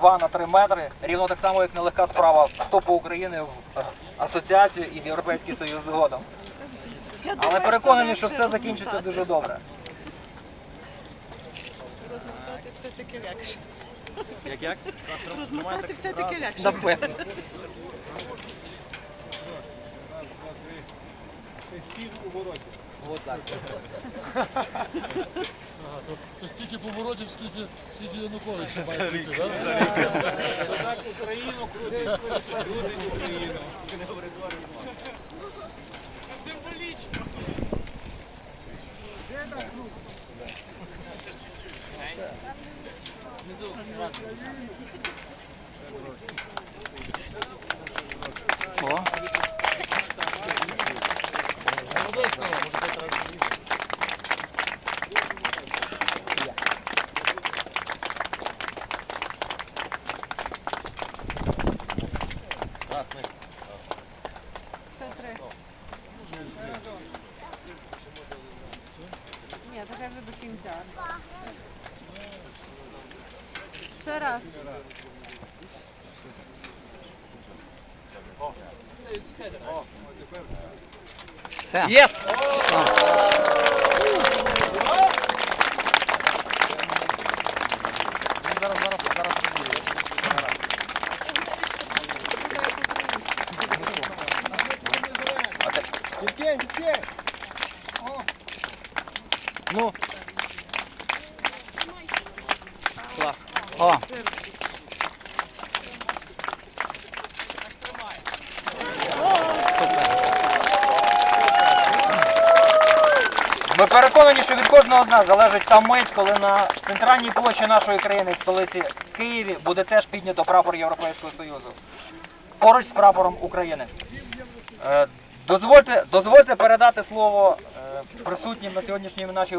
2 на 3 метри, рівно так само, як нелегка справа вступу України в асоціацію і в Європейський Союз згодом. Але переконані, що все закінчиться дуже добре. Розмотати все-таки легше. Як як? Розмотати все-таки легше. Напевно. Сів у вороті. Отак. То стільки поворотів, скільки, скільки Януковича має бути, так? Так Україну крутить, крутить Україну. О. Молодець, Тарас, може бути Zasnął, może to teraz Jasne. Przetry. Nie, tak jakby kim tam. Jeszcze raz. O, o, Тільки, тільки. Ну. Клас. О, Ми переконані, що від кожного з нас залежить та мить, коли на центральній площі нашої країни, в столиці Києві, буде теж піднято прапор Європейського Союзу. Поруч з прапором України. Е, Дозвольте, дозвольте передати слово е, присутнім на сьогоднішній нашій